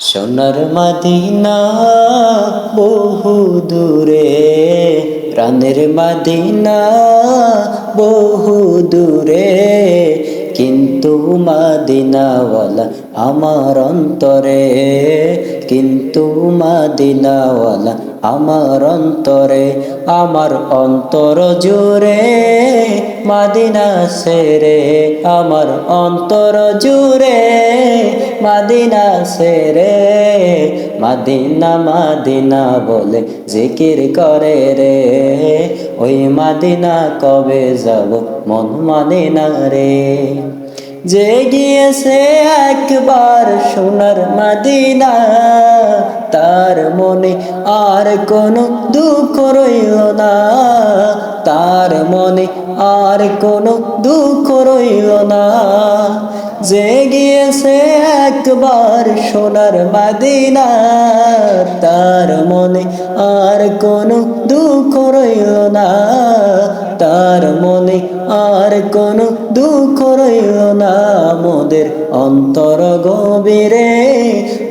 সোনার মাদিনা বহু দূরে, প্রাণের মাদিনা বহু দূরে। কিন্তু মাদিনাওয়ালা আমার অন্তরে, কিন্তু মাদিনাওয়ালা আমার অন্তরে। আমার অন্তর জুড়ে মাদিনা সেরে আমার অন্তর জুড়ে মাদিনা সেরে, মাদিনা মাদিনা বলে জিকির করে রে। ওই মাদিনা কবে যাব মন মাদিনা না রে। যে গিয়েছে একবার সোনার মাদিনা, তার মনে আর কোনো দুঃখ রইল না। তার মনে আর কোনো দুঃখ রইল না। যে গিয়েছে একবার সোনার মাদিনা, তার মনে আর কোনো দুঃখ রইল না। তার মনে আর কোনো দুঃখ রইল না। মোদের অন্তর গভীরে,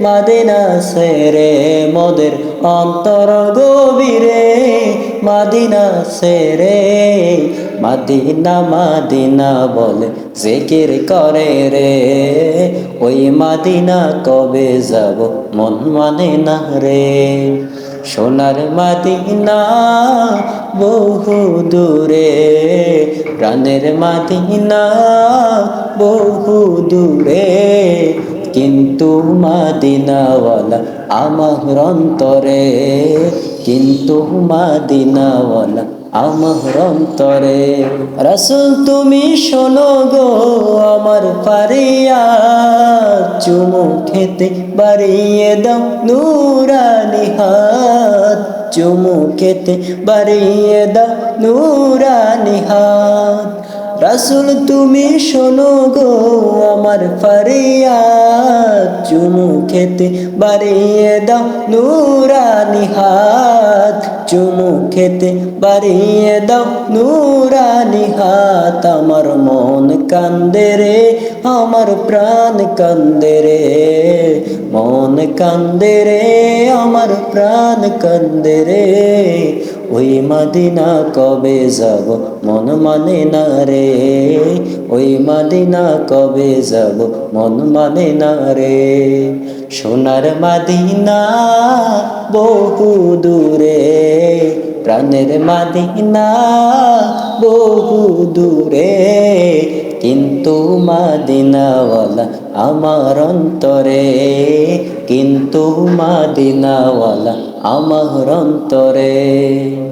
মাদিনা সেরে মোদের অন্তর গভীরে মাদিনা সেরে মাদিনা মাদিনা বলে জিকির করে রে। ওই মাদিনা কবে যাব মন মানে না রে। সোনার মাদিনা বহু দূরে। প্রাণের মাদিনা বহু দূরে। কিন্তু মাদিনাওয়ালা আমার অন্তরে। কিন্তু মাদিনাওয়ালা আমার অন্তরে। রসুল, তুমি শোনো গো, আমার পারিয়া চুমু খেতে বাড়িয়ে দাও নুরানি হাত। চুমু খেতে বাড়িয়ে দাও নুরানি হাত। রাসুল, তুমি শোনো গো, আমার ফারিয়া চুমু খেতে বাড়িয়ে দাও নুরানি হাত। চুমু খেতে বাড়িয়ে দাও নুরানি হাত। আমার মন কান্দে রে, আমার প্রাণ কান্দে রে। মন কান্দে রে, আমার প্রাণ কান্দে রে। ওই মাদিনা কবে যাব? মন মানে না রে। ওই মাদিনা কবে যাব? মন মানে না রে। সোনার মাদিনা বহু দূরে। প্রাণের মাদিনা বহু দূরে। কিন্তু মাদিনাওয়ালা আমার অন্তরে কিন্তু মাদিনাওয়ালা আমার অন্তরে।